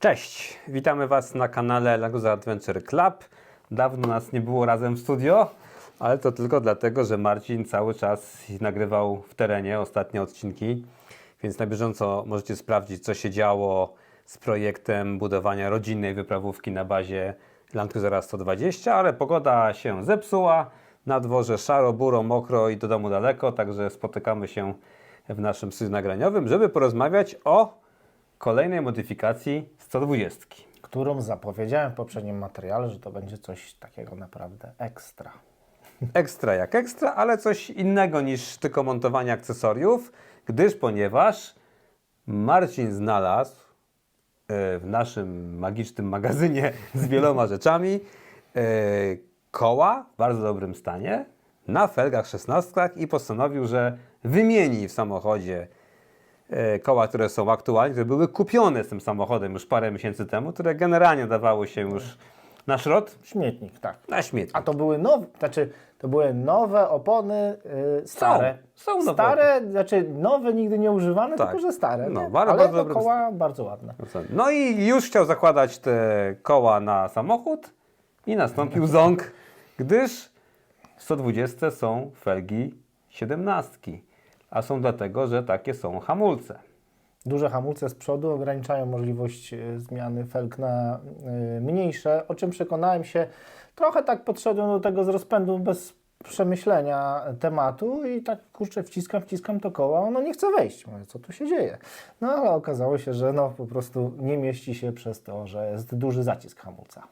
Cześć, witamy Was na kanale Lagoza Adventure Club. Dawno nas nie było razem w studio, ale to tylko dlatego, że Marcin cały czas nagrywał w terenie ostatnie odcinki, więc na bieżąco możecie sprawdzić, co się działo z projektem budowania rodzinnej wyprawówki na bazie Land Cruisera 120, ale pogoda się zepsuła, na dworze szaro, buro, mokro i do domu daleko, także spotykamy się w naszym studiu nagraniowym, żeby porozmawiać o kolejnej modyfikacji 120. którą zapowiedziałem w poprzednim materiale, że to będzie coś takiego naprawdę ekstra. Ekstra jak ekstra, ale coś innego niż tylko montowanie akcesoriów, gdyż ponieważ Marcin znalazł e, w naszym magicznym magazynie z wieloma rzeczami e, koła w bardzo dobrym stanie na felgach 16 i postanowił, że wymieni w samochodzie koła, które są aktualnie, które były kupione z tym samochodem już parę miesięcy temu, które generalnie dawały się już na szrot, Śmietnik, tak. na śmietnik. A to były nowe, znaczy to były nowe opony yy, stare. są nowe Stare, znaczy nowe, nigdy nie używane, Tak. tylko że stare. No, bardzo- Ale bardzo no, dobre- koła bardzo ładne. No i już chciał zakładać te koła na samochód i nastąpił ząg, gdyż w 120 są felgi 17, a są dlatego, że takie są hamulce. Duże hamulce z przodu ograniczają możliwość y, zmiany felg na y, mniejsze, o czym przekonałem się. Trochę tak podszedłem do tego z rozpędu bez przemyślenia tematu i tak kurczę wciskam, wciskam to koło, ono nie chce wejść. Mówię, co tu się dzieje? No ale okazało się, że no po prostu nie mieści się przez to, że jest duży zacisk hamulca.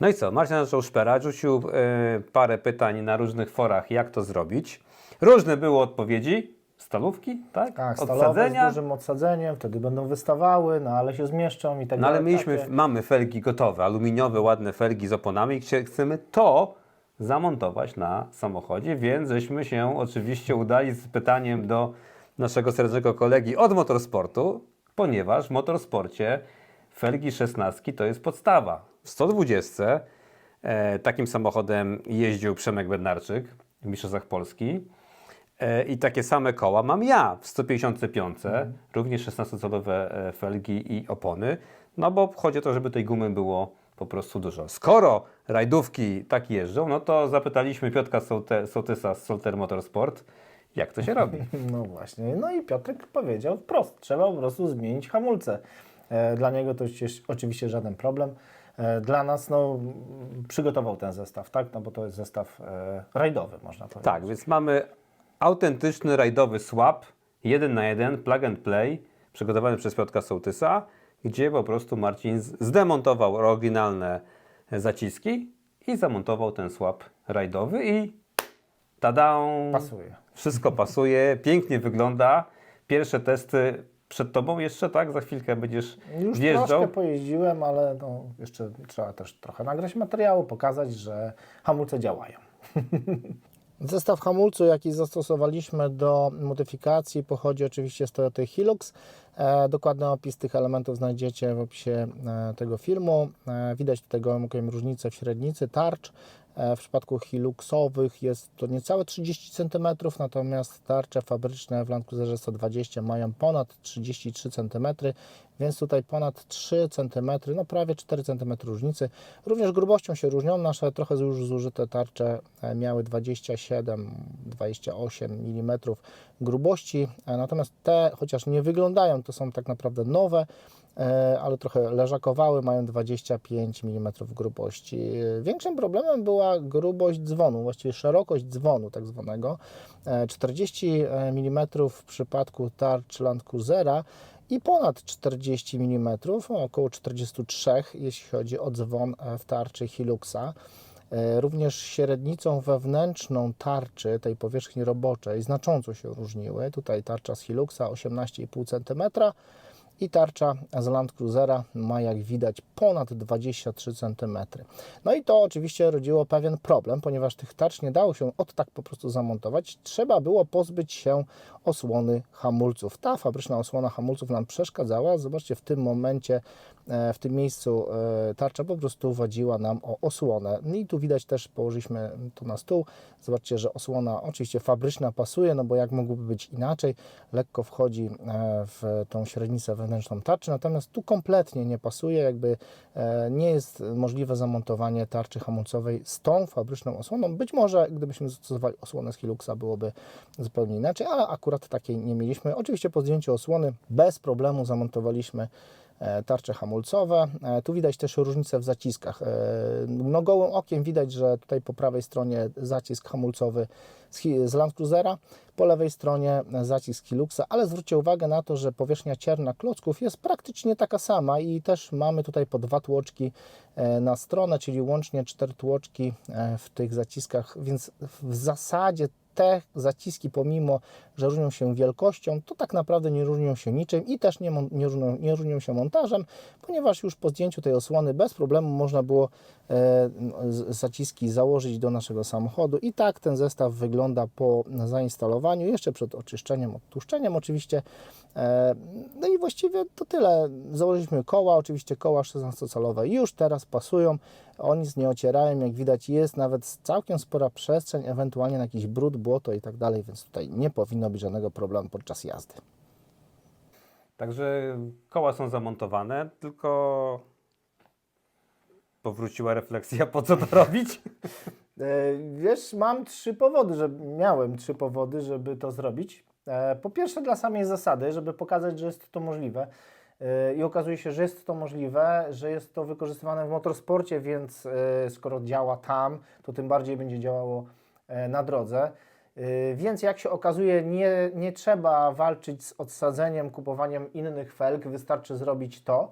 No i co, Marcin zaczął szperać, rzucił e, parę pytań na różnych forach, jak to zrobić. Różne były odpowiedzi, stalówki, tak? Tak, stalowe z Odsadzenia. dużym odsadzeniem, wtedy będą wystawały, no ale się zmieszczą i tak No ale dalej. mieliśmy, Takie- mamy felgi gotowe, aluminiowe, ładne felgi z oponami i chcemy to zamontować na samochodzie, więc żeśmy się oczywiście udali z pytaniem do naszego serdecznego kolegi od motorsportu, ponieważ w motorsporcie felgi 16 to jest podstawa. W 120 e, takim samochodem jeździł Przemek Bednarczyk w Mistrzostwach Polski. E, I takie same koła mam ja w 155, również 16-calowe e, felgi i opony, no bo chodzi o to, żeby tej gumy było po prostu dużo. Skoro rajdówki tak jeżdżą, no to zapytaliśmy Piotka Sołte, Sołtysa z Solter Motorsport, jak to się robi. No właśnie, no i Piotrek powiedział wprost, trzeba po prostu zmienić hamulce. E, Dla niego to jest oczywiście żaden problem. Dla nas no, przygotował ten zestaw, tak? No bo to jest zestaw rajdowy, można powiedzieć. Tak, więc mamy autentyczny rajdowy swap, jeden na jeden, plug and play, przygotowany przez Piotka Sołtysa, gdzie po prostu Marcin zdemontował oryginalne zaciski i zamontował ten swap rajdowy i tada! Pasuje. Wszystko pasuje, pięknie wygląda. Pierwsze testy przed Tobą jeszcze, tak? Za chwilkę będziesz Już wjeżdżał. troszkę pojeździłem, ale no, jeszcze trzeba też trochę nagrać materiału, pokazać, że hamulce działają. Zestaw hamulcu, jaki zastosowaliśmy do modyfikacji, pochodzi oczywiście z Toyota Hilux. E, dokładny opis tych elementów znajdziecie w opisie e, tego filmu. E, widać tutaj gołąkiem różnicę w średnicy tarcz. W przypadku Hiluxowych jest to niecałe 30 cm, natomiast tarcze fabryczne w Land Cruiserze 120 mają ponad 33 cm, więc tutaj ponad 3 cm, no prawie 4 cm różnicy. Również grubością się różnią. Nasze trochę już zużyte tarcze e, miały 27-28 mm grubości, e, natomiast te, chociaż nie wyglądają, to są tak naprawdę nowe, e, ale trochę leżakowały, mają 25 mm grubości. Większym problemem była grubość dzwonu, właściwie szerokość dzwonu tak zwanego. E, 40 mm w przypadku tarcz Land Cruisera i ponad 40 mm, około 43 jeśli chodzi o dzwon e, w tarczy Hiluxa. E, Również średnicą wewnętrzną tarczy, tej powierzchni roboczej, znacząco się różniły. Tutaj tarcza z Hiluxa 18,5 cm i tarcza z Land Cruisera ma jak widać ponad 23 cm. No i to oczywiście rodziło pewien problem, ponieważ tych tarcz nie dało się od tak po prostu zamontować. Trzeba było pozbyć się osłony hamulców. Ta fabryczna osłona hamulców nam przeszkadzała. Zobaczcie, w tym momencie, e, w tym miejscu e, tarcza po prostu wadziła nam o osłonę. No I tu widać też, położyliśmy to na stół. Zobaczcie, że osłona oczywiście fabryczna pasuje, no bo jak mogłoby być inaczej, lekko wchodzi e, w tą średnicę wewnętrzną wewnętrzną tarczy, natomiast tu kompletnie nie pasuje, jakby e, nie jest możliwe zamontowanie tarczy hamulcowej z tą fabryczną osłoną. Być może gdybyśmy zastosowali osłonę z Hiluxa byłoby zupełnie inaczej, ale akurat takiej nie mieliśmy. Oczywiście po zdjęciu osłony bez problemu zamontowaliśmy tarcze hamulcowe. E, Tu widać też różnicę w zaciskach. E, No gołym okiem widać, że tutaj po prawej stronie zacisk hamulcowy z Land Cruisera, po lewej stronie zacisk Hiluxa, ale zwróćcie uwagę na to, że powierzchnia cierna klocków jest praktycznie taka sama i też mamy tutaj po dwa tłoczki e, na stronę, czyli łącznie cztery tłoczki e, w tych zaciskach, więc w zasadzie te zaciski, pomimo że różnią się wielkością, to tak naprawdę nie różnią się niczym i też nie, nie, różnią, nie różnią się montażem, ponieważ już po zdjęciu tej osłony bez problemu można było e, zaciski założyć do naszego samochodu i tak ten zestaw wygląda po zainstalowaniu, jeszcze przed oczyszczeniem, odtłuszczeniem oczywiście. E, no i właściwie to tyle. Założyliśmy koła, oczywiście koła 16-calowe już teraz pasują, o nic nie ocierają, jak widać jest nawet całkiem spora przestrzeń, ewentualnie na jakiś brud, błoto i tak dalej, więc tutaj nie powinno być żadnego problemu podczas jazdy. Także koła są zamontowane, tylko powróciła refleksja, po co to robić? E, Wiesz, mam trzy powody, że miałem trzy powody, żeby to zrobić. E, Po pierwsze, dla samej zasady, żeby pokazać, że jest to możliwe. E, I okazuje się, że jest to możliwe, że jest to wykorzystywane w motorsporcie, więc e, skoro działa tam, to tym bardziej będzie działało e, na drodze. Więc jak się okazuje, nie, nie trzeba walczyć z odsadzeniem, kupowaniem innych felg, wystarczy zrobić to.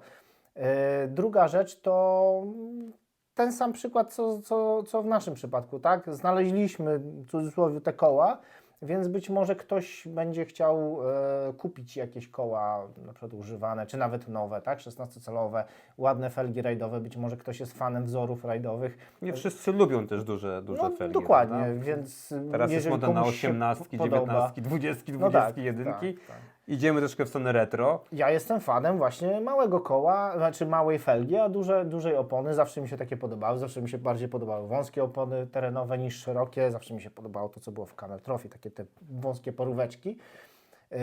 Druga rzecz to ten sam przykład, co, co, co w naszym przypadku, tak? Znaleźliśmy w cudzysłowie te koła, więc być może ktoś będzie chciał e, kupić jakieś koła, na przykład używane, czy nawet nowe, tak? 16-calowe, ładne felgi rajdowe, być może ktoś jest fanem wzorów rajdowych. Nie wszyscy lubią też duże, duże No, felgi. dokładnie, prawda? więc Teraz jest moda na komuś się 18, podoba- 19, 20, 20, No tak, 21. Idziemy troszkę w stronę retro. Ja jestem fanem właśnie małego koła, znaczy małej felgi, a duże, dużej opony. Zawsze mi się takie podobały. Zawsze mi się bardziej podobały wąskie opony terenowe niż szerokie. Zawsze mi się podobało to, co było w Camel Trophy, takie te wąskie poróweczki. Yy,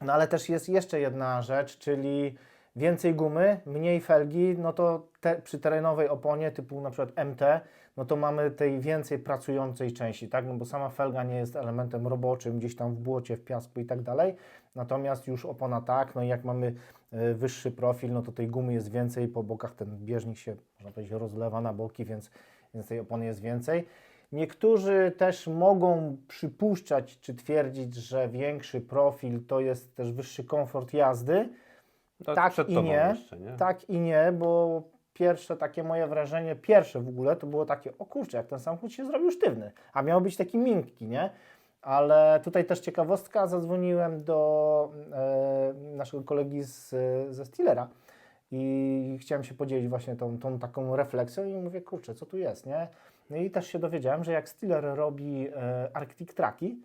No ale też jest jeszcze jedna rzecz, czyli więcej gumy, mniej felgi, no to te, przy terenowej oponie typu na przykład MT, no to mamy tej więcej pracującej części, tak? No bo sama felga nie jest elementem roboczym gdzieś tam w błocie, w piasku i tak dalej. Natomiast już opona tak, no i jak mamy e, wyższy profil, no to tej gumy jest więcej, po bokach ten bieżnik się, można powiedzieć, rozlewa na boki, więc, więc tej opony jest więcej. Niektórzy też mogą przypuszczać czy twierdzić, że większy profil to jest też wyższy komfort jazdy. To Tak przed i nie. nie? Tak i nie, bo pierwsze takie moje wrażenie, pierwsze w ogóle, to było takie, o kurczę, jak ten samochód się zrobił sztywny, a miał być taki miękki, nie? Ale tutaj też ciekawostka, zadzwoniłem do e, naszego kolegi z, ze Steelera i chciałem się podzielić właśnie tą, tą taką refleksją i mówię, kurczę, co tu jest, nie? No i też się dowiedziałem, że jak Steeler robi e, Arctic Traki,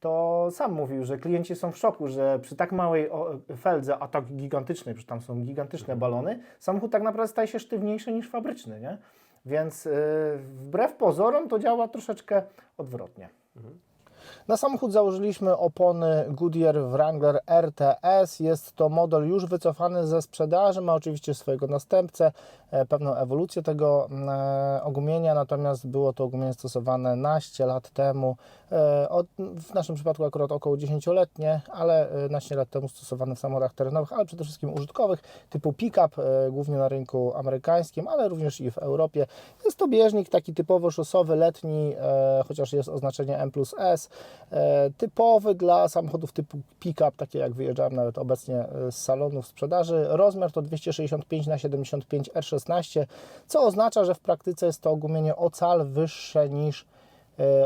to sam mówił, że klienci są w szoku, że przy tak małej feldze, a tak gigantycznej, przecież tam są gigantyczne balony, samochód tak naprawdę staje się sztywniejszy niż fabryczny, nie? Więc y, wbrew pozorom to działa troszeczkę odwrotnie. Na samochód założyliśmy opony Goodyear Wrangler RTS. Jest to model już wycofany ze sprzedaży, ma oczywiście swojego następcę, e, pewną ewolucję tego e, ogumienia, natomiast było to ogumienie stosowane naście lat temu, e, w naszym przypadku akurat około 10-letnie, ale naście lat temu stosowane w samochodach terenowych, ale przede wszystkim użytkowych, typu pick-up, głównie na rynku amerykańskim, ale również i w Europie. Jest to bieżnik taki typowo szosowy, letni, chociaż jest oznaczenie M plus S, typowy dla samochodów typu pick-up, takie jak wyjeżdżałem nawet obecnie e, z salonów sprzedaży. Rozmiar to 265 na 75 R16, co oznacza, że w praktyce jest to ogumienie o cal wyższe niż e,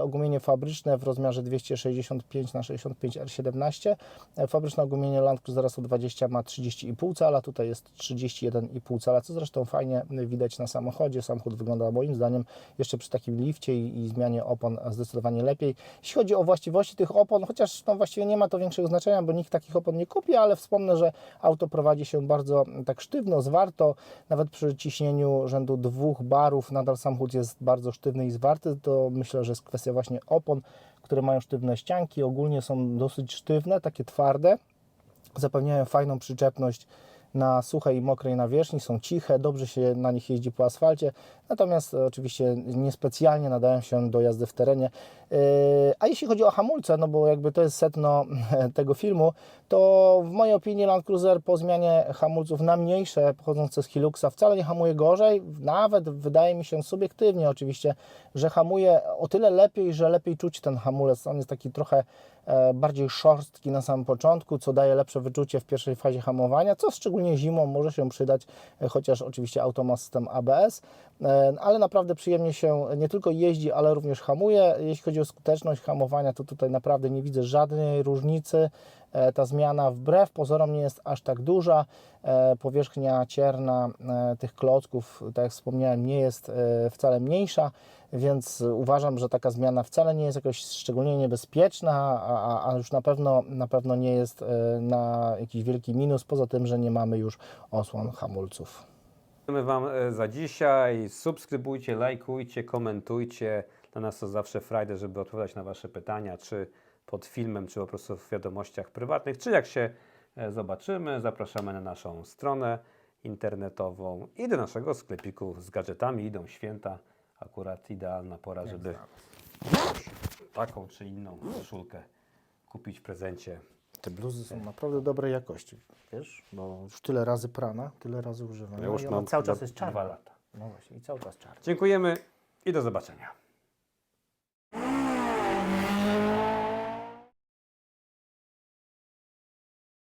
ogumienie fabryczne w rozmiarze 265 na 65 R17. E, Fabryczne ogumienie Land Cruisera 120 ma 30,5 cala, tutaj jest 31,5 cala, co zresztą fajnie widać na samochodzie. Samochód wygląda moim zdaniem jeszcze przy takim lifcie i, i zmianie opon zdecydowanie lepiej. Jeśli chodzi o właściwości tych opon, chociaż no, właściwie nie ma to większego znaczenia, bo nikt takich opon nie kupi, ale wspomnę, że auto prowadzi się bardzo tak sztywno, zwarto, nawet przy ciśnieniu rzędu dwóch barów nadal samochód jest bardzo sztywny i zwarty, to myślę, że jest kwestia właśnie opon, które mają sztywne ścianki, ogólnie są dosyć sztywne, takie twarde. zapewniają fajną przyczepność na suchej i mokrej nawierzchni, są ciche, dobrze się na nich jeździ po asfalcie, natomiast e, oczywiście niespecjalnie nadają się do jazdy w terenie. Yy, A jeśli chodzi o hamulce, no bo jakby to jest setno tego filmu, to w mojej opinii Land Cruiser po zmianie hamulców na mniejsze pochodzące z Hiluxa wcale nie hamuje gorzej, nawet wydaje mi się subiektywnie oczywiście, że hamuje o tyle lepiej, że lepiej czuć ten hamulec. On jest taki trochę e, bardziej szorstki na samym początku, co daje lepsze wyczucie w pierwszej fazie hamowania, co szczególnie zimą może się przydać, e, chociaż oczywiście auto ma system ABS, e, ale naprawdę przyjemnie się nie tylko jeździ, ale również hamuje. Jeśli chodzi o skuteczność hamowania, to tutaj naprawdę nie widzę żadnej różnicy. E, Ta zmiana wbrew pozorom nie jest aż tak duża. E, Powierzchnia cierna e, tych klocków, tak jak wspomniałem, nie jest e, wcale mniejsza, więc uważam, że taka zmiana wcale nie jest jakoś szczególnie niebezpieczna, a, a- już na pewno, na pewno nie jest e, na jakiś wielki minus, poza tym, że nie mamy już osłon hamulców. Dziękujemy Wam e, za dzisiaj. Subskrybujcie, lajkujcie, komentujcie. Dla nas to zawsze frajdę, żeby odpowiadać na Wasze pytania, czy pod filmem, czy po prostu w wiadomościach prywatnych, czy jak się e, zobaczymy. Zapraszamy na naszą stronę internetową i do naszego sklepiku z gadżetami. Idą święta, akurat idealna pora, żeby taką czy inną koszulkę kupić w prezencie. Te bluzy są naprawdę dobrej jakości, wiesz, bo już tyle razy prana, tyle razy używana. Ja już i ona mam cały czas jest czarna. dwa lata. No właśnie, i cały czas czarna. Dziękujemy i do zobaczenia.